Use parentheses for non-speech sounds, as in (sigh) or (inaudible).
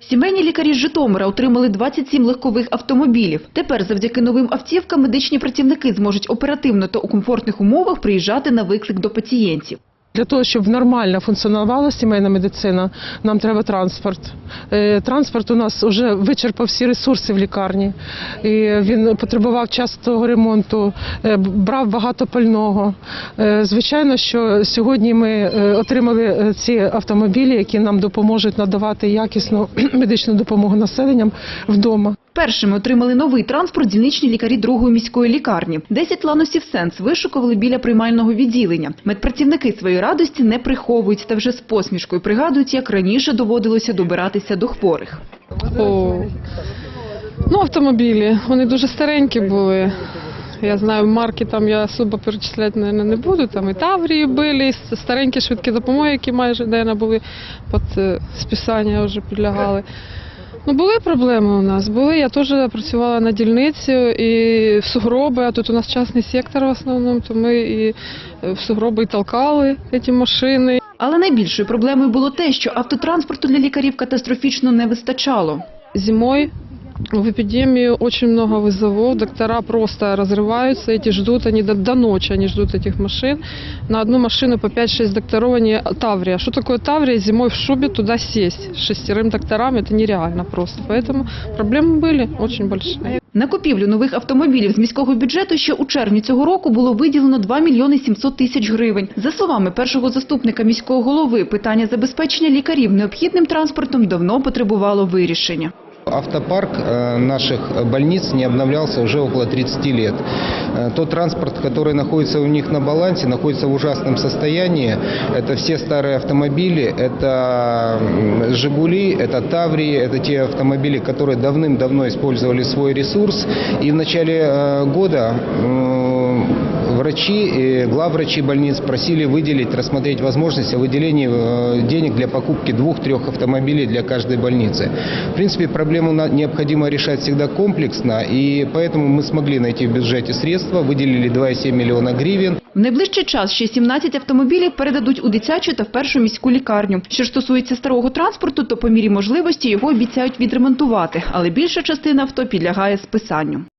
Сімейні лікарі з Житомира отримали 27 легкових автомобілів. Тепер завдяки новим автівкам медичні працівники зможуть оперативно та у комфортних умовах приїжджати на виклик до пацієнтів. Для того, щоб нормально функціонувала сімейна медицина, нам треба транспорт. Е, Транспорт у нас вже вичерпав всі ресурси в лікарні. І він потребував частого ремонту, е, брав багато пального. Е, Звичайно, що сьогодні ми отримали ці автомобілі, які нам допоможуть надавати якісну (clears throat) медичну допомогу населенням вдома. Першими отримали новий транспорт дільничні лікарі другої міської лікарні. 10 ланосів «Сенс» вишукували біля приймального відділення. Медпрацівники своєї радості не приховують та вже з посмішкою пригадують, як раніше доводилося добиратися до хворих. О, ну, автомобілі. Вони дуже старенькі були. Я знаю, марки там я особо перечисляти наверное, не буду. Там і Таврії були, і старенькі швидкі допомоги, які майже наверное, були під е, списання вже підлягали. Ну, були проблеми у нас. Були. Я теж працювала на дільницю і в сугроби, а тут у нас частний сектор в основному, то ми і е, в сугроби і толкали ці машини. Але найбільшою проблемою було те, що автотранспорту для лікарів катастрофічно не вистачало. Зимой в эпидемию очень много вызовов, доктора просто разрываются, эти ждут, они до, до ночи они ждут этих машин. На одну машину по 5-6 докторов они Таврия. Что такое Таврия? Зимой в шубе туда сесть с шестерым докторам, это нереально просто. Поэтому проблемы были очень большие. На купівлю нових автомобілів з міського бюджету ще у червні цього року було виділено 2 мільйони 700 тисяч гривень. За словами першого заступника міського голови, питання забезпечення лікарів необхідним транспортом давно потребувало вирішення. Автопарк э, наших больниц не обновлялся уже около 30 лет. Э, Тот транспорт, который находится у них на балансе, находится в ужасном состоянии. Это все старые автомобили, это м, «Жигули», это «Таврии», это те автомобили, которые давным-давно использовали свой ресурс. И в начале э, года м, врачи и главврачи больниц просили выделить, рассмотреть возможность о выделении э, денег для покупки двух-трех автомобилей для каждой больницы. В принципе, проблему на- необходимо решать всегда комплексно, и поэтому мы смогли найти в бюджете средства, выделили 2,7 миллиона гривен. В найближчий час ще 17 автомобілів передадуть у дитячу та в першу міську лікарню. Що ж стосується старого транспорту, то по мірі можливості його обіцяють відремонтувати, але більша частина авто підлягає списанню.